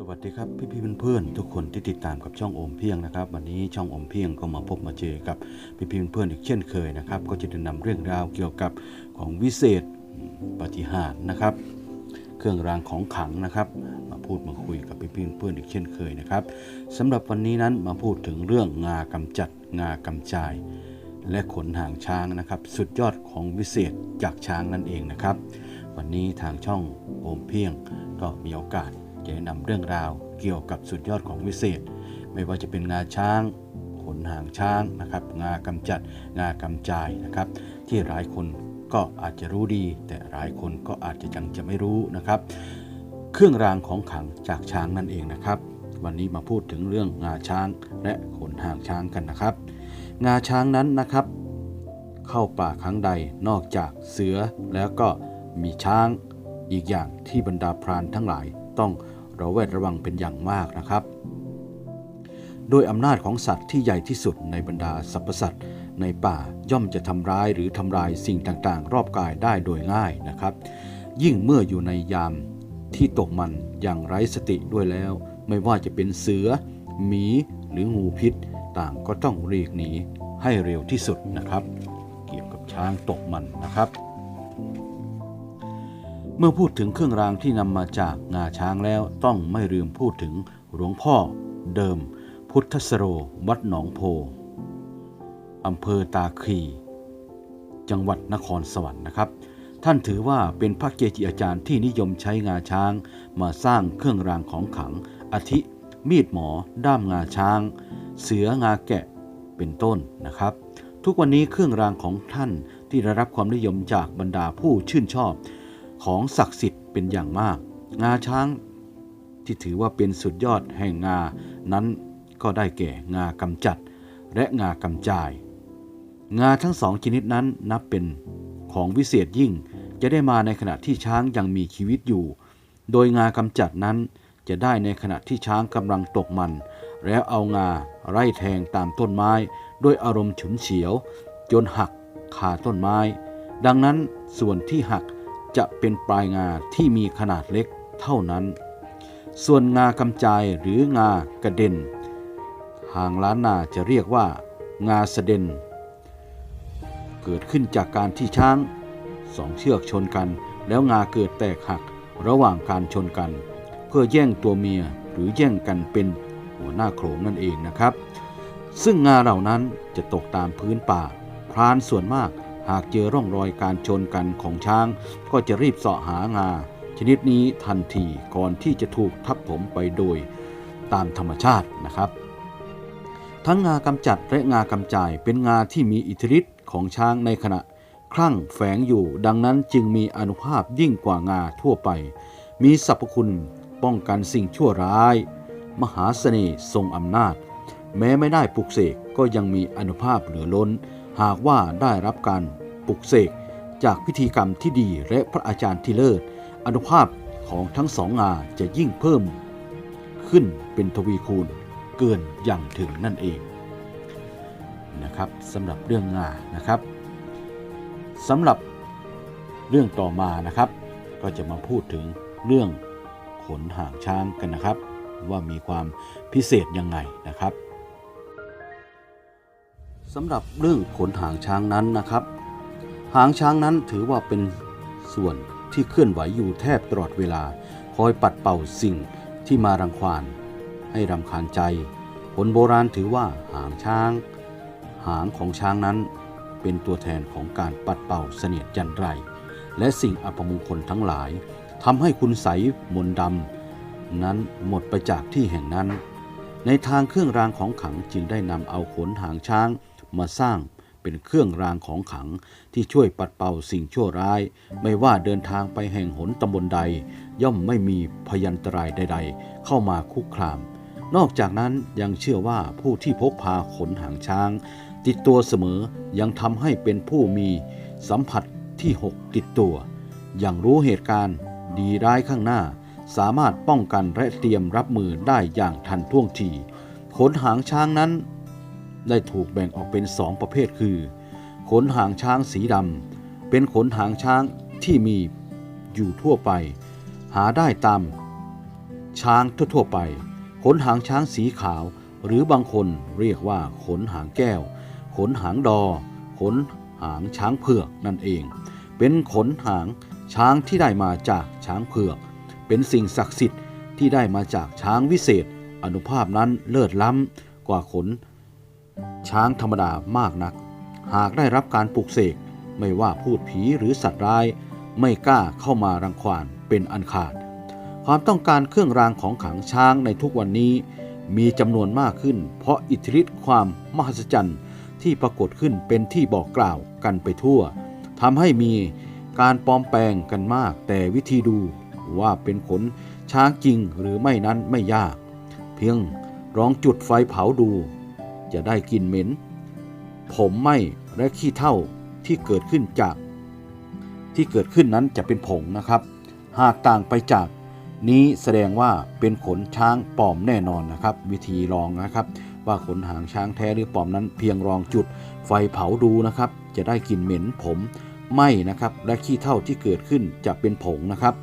สวัสดีครับพี่พี่เพื่อนๆทุกคนที่ติดตามกับช่องโอมเพียงนะครับ วันนี้ช่องโอมเพียงก็มาพบมาเจอกับพี่พี่เพื่อนๆอีกเช่นเคยนะครับ ก็จะได้นำเรื่องราวเกี่ยวกับของวิเศษปฏิหารนะครับ เครื่องรางของขังนะครับ มาพูดมาคุยกับพี่พี่เพื่อนๆอีกเช่นเคยนะครับสำหรับวันนี้นั้นมาพูดถึงเรื่องงากำจัดงากำจาย และขนหางช้างนะครับ สุดยอดของวิเศษจากช้างนั่นเองนะครับ วันนี้ทางช่องโอมเพียงก็มีโอกาส จะนะนำเรื่องราวเกี่ยวกับสุดยอดของวิเศษ ไม่ว่าจะเป็นงาช้างขนหางช้างนะครับ งากำจัด งากำจายนะครับ ที่หลายคนก็อาจจะรู้ดี แต่หลายคนก็อาจจะยังจะไม่รู้นะครับ เครื่องรางของขลังจากช้างนั่นเองนะครับ วันนี้มาพูดถึงเรื่องงาช้างและขนหางช้างกันนะครับ งาช้างนั้นนะครับ เข้าป่าครั้งใดนอกจากเสือแล้วก็มีช้างอีกอย่างที่บรรดาพรานทั้งหลายต้อง ระแวดระวังเป็นอย่างมากนะครับ โดยอำนาจของสัตว์ที่ใหญ่ที่สุดในบรรดาสรรพสัตว์ในป่าย่อมจะทำร้ายหรือทำลายสิ่งต่างๆ รอบกายได้โดยง่ายนะครับ ยิ่งเมื่ออยู่ในยามที่ตกมันอย่างไร้สติด้วยแล้ว ไม่ว่าจะเป็นเสือ หมี หรืองูพิษ ต่างก็ต้องเรียกหนีให้เร็วที่สุดนะครับ เกี่ยวกับช้างตกมันนะครับ เมื่อพูดถึงเครื่องรางที่นำมาจากงาช้างแล้วต้องไม่ลืมพูดถึงหลวงพ่อเดิม พุทธสโรวัดหนองโพอำเภอตาคี จังหวัดนครสวรรค์นะครับ ท่านถือว่าเป็นพระเกจิอาจารย์ที่นิยมใช้งาช้าง มาสร้างเครื่องรางของขลังอาทิ มีดหมอ ด้ามงาช้าง เสืองาแกะเป็นต้นนะครับ ทุกวันนี้เครื่องรางของท่านที่ได้รับความนิยมจากบรรดาผู้ชื่นชอบ ของศักดิ์สิทธิ์เป็นอย่างมาก งาช้างที่ถือว่าเป็นสุดยอดแห่งงานั้นก็ได้แก่งากำจัด และงากำจาย งาทั้งสองชนิดนั้นนับเป็นของวิเศษยิ่งจะได้มาในขณะที่ช้างยังมีชีวิตอยู่ โดยงากำจัดนั้นจะได้ในขณะที่ช้างกำลังตกมัน แล้วเอางาไล่แทงตามต้นไม้ ด้วยอารมณ์ฉุนเฉียว จนหักคาต้นไม้ ดังนั้นส่วนที่หัก จะเป็นปลายงาที่มีขนาดเล็กเท่านั้น ส่วนงากำจายหรืองากระเด็น ทางล้านนาจะเรียกว่า งาสะเด็น เกิดขึ้นจากการที่ช้างสองเชือกชนกัน แล้วงาเกิดแตกหักระหว่างการชนกัน เพื่อแย่งตัวเมียหรือแย่งกันเป็นหัวหน้าโขลงนั่นเองนะครับ ซึ่งงาเหล่านั้นจะตกตามพื้นป่า พรานส่วนมาก หากเจอร่องรอยการชนกันของช้าง ก็จะรีบเสาะหางา ชนิดนี้ทันทีก่อนที่จะถูกทับถมไปโดยตามธรรมชาตินะครับ ทั้งงากำจัดและงากำจ่ายเป็นงาที่มีอิทธิฤทธิ์ของช้างในขณะคลั่งแฝงอยู่ ดังนั้นจึงมีอนุภาพยิ่งกว่างาทั่วไป มีสรรพคุณป้องกันสิ่งชั่วร้าย มหาเสน่ห์ทรงอำนาจ แม้ไม่ได้ปลุกเสกก็ยังมีอนุภาพเหลือล้น หากว่าได้รับการปลุกเสกจากพิธีกรรมที่ดีและพระอาจารย์ที่เลิศอนุภาพของทั้งสองงาจะยิ่งเพิ่ม ขึ้นเป็นทวีคูณเกินอย่างถึงนั่นเองนะครับสำหรับเรื่องงานะครับสำหรับเรื่องต่อมานะครับ ก็จะมาพูดถึงเรื่องขนหางช้างกันนะครับ ว่ามีความพิเศษยังไงนะครับ สำหรับเรื่องขนหางช้างนั้นนะครับ หางช้างนั้นถือว่าเป็นส่วนที่เคลื่อนไหวอยู่แทบตลอดเวลา คอยปัดเป่าสิ่งที่มารังควานให้รำคาญใจคนโบราณถือว่าหางช้าง หางของช้างนั้นเป็นตัวแทนของการปัดเป่าเสนียดจันไร และสิ่งอัปมงคลทั้งหลายทำให้คุณใสมนดำนั้นหมดไปจากที่แห่งนั้น ในทางเครื่องรางของขลังจึงได้นำเอาขนหางช้าง มาสร้างเป็นเครื่องรางของขังที่ช่วยปัดเป่าสิ่งชั่วร้าย ไม่ว่าเดินทางไปแห่งหนตำบลใด ย่อมไม่มีพยันตรายใด ๆ เข้ามาคุกคาม นอกจากนั้นยังเชื่อว่าผู้ที่พกพาขนหางช้าง ติดตัวเสมอยังทำให้เป็นผู้มีสัมผัสที่หกติดตัว อย่างรู้เหตุการณ์ดีร้ายข้างหน้า สามารถป้องกันและเตรียมรับมือได้อย่างทันท่วงทีขนหางช้างนั้น ได้ถูกแบ่งออกเป็นสองประเภทคือ ขนหางช้างสีดำเป็นขนหางช้างที่มีอยู่ทั่วไป หาได้ตามช้างทั่วๆไป ขนหางช้างสีขาว หรือบางคนเรียกว่าขนหางแก้ว ขนหางดอ ขนหางช้างเผือกนั่นเอง เป็นขนหางช้างที่ได้มาจากช้างเผือก เป็นสิ่งศักดิ์สิทธิ์ที่ได้มาจากช้างวิเศษ อนุภาพนั้นเลิศล้ำกว่าขน ช้างธรรมดามากนัก หากได้รับการปลุกเสกไม่ว่าพูดผีหรือสัตว์ร้าย ไม่กล้าเข้ามารังควานเป็นอันขาด ความต้องการเครื่องรางของขังช้างในทุกวันนี้ มีจำนวนมากขึ้น เพราะอิทธิฤทธิ์ความมหัศจรรย์ที่ปรากฏขึ้นเป็นที่บอกกล่าวกันไปทั่วทำให้มีการปลอมแปลงกันมาก แต่วิธีดูว่าเป็นขนช้างจริงหรือไม่นั้นไม่ยาก เพียงลองจุดไฟเผาดู จะได้กลิ่นเหม็น ผมไหม้และขี้เถ้าที่เกิดขึ้นจาก ที่เกิดขึ้นนั้นจะเป็นผงนะครับ หากต่างไปจากนี้แสดงว่าเป็นขนช้างปลอมแน่นอนนะครับ วิธีลองนะครับ ว่าขนหางช้างแท้หรือปลอมนั้นเพียงลองจุด ไฟเผาดูนะครับ จะได้กลิ่นเหม็นผมไหม้นะครับ และขี้เถ้าที่เกิดขึ้นจะเป็นผงนะครับ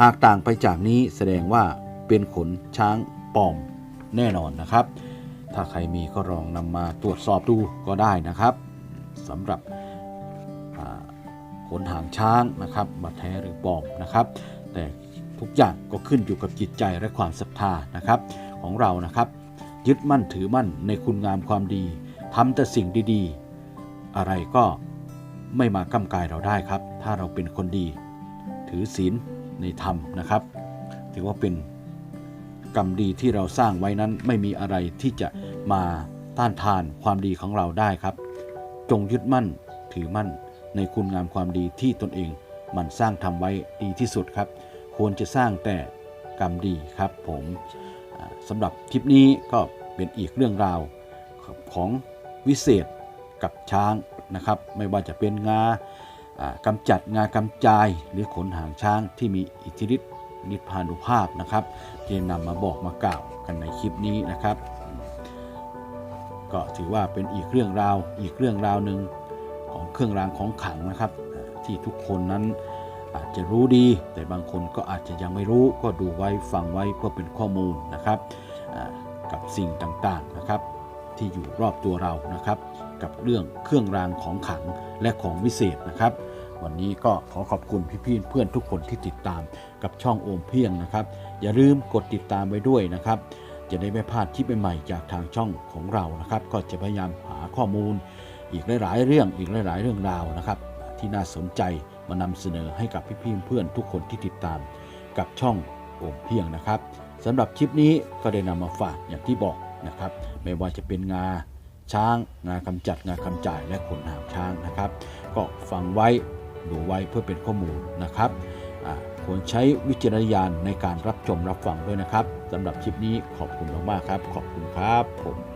หากต่างไปจากนี้แสดงว่าเป็นขนช้างปลอมแน่นอนนะครับ ถ้าใครมีก็ลองนำมาตรวจสอบดูก็ได้นะครับสำหรับขนหางช้างนะครับมาแท้หรือปลอมนะครับ แต่ทุกอย่างก็ขึ้นอยู่กับจิตใจและความศรัทธานะครับ ของเรานะครับยึดมั่นถือมั่นในคุณงามความดีทำแต่สิ่งดีๆ อะไรก็ไม่มากำกายเราได้ครับ ถ้าเราเป็นคนดี ถือศีลในธรรมนะครับ ถือว่าเป็นกรรมดีที่เราสร้างไว้นั้นไม่มีอะไรที่จะ มาต้านทานความดีของเราได้ครับ จงยึดมั่นถือมั่นในคุณงามความดีที่ตนเองมันสร้างทำไว้ดีที่สุดครับ ควรจะสร้างแต่กรรมดีครับผมสำหรับคลิปนี้ก็เป็นอีกเรื่องราวของวิเศษกับช้างนะครับ ไม่ว่าจะเป็นงาอ่ากำจัดงากำจายหรือขนหางช้างที่มีอิทธิฤทธิ์นิพพานุภาพนะครับที่นำมาบอกมากล่าวกันในคลิปนี้นะครับ ก็ถือว่าเป็นอีกเรื่องราว อีกเรื่องราวหนึ่งของเครื่องรางของขลังนะครับ ที่ทุกคนนั้นอาจจะรู้ดี แต่บางคนก็อาจจะยังไม่รู้ก็ดูไว้ฟังไว้เพื่อเป็นข้อมูลนะครับกับสิ่งต่างๆนะครับ ที่อยู่รอบตัวเรานะครับ กับเรื่องเครื่องรางของขลังและของวิเศษนะครับ วันนี้ก็ขอขอบคุณพี่ๆเพื่อนทุกคนที่ติดตามกับช่องโอมเพียงนะครับ อย่าลืมกดติดตามไว้ด้วยนะครับ จะได้ไม่พลาดคลิปใหม่ๆจากทางช่องของเรานะครับ ก็จะพยายามหาข้อมูล อีกหลายๆเรื่องอีกหลายๆเรื่องราวนะครับ ที่น่าสนใจมานำเสนอให้กับพี่ๆเพื่อนทุกคนที่ติดตามกับช่องโอมเพียงนะครับสำหรับคลิปนี้ก็ได้นำมาฝากอย่างที่บอกนะครับ ไม่ว่าจะเป็นงาช้าง งากำจัดงากำจ่ายและขนหางช้างนะครับ ก็ฟังไว้ดูไว้เพื่อเป็นข้อมูลนะครับ ควรใช้วิจารณญาณในการรับชมรับฟังด้วยนะครับสำหรับคลิปนี้ขอบคุณมากๆครับ ขอบคุณครับผม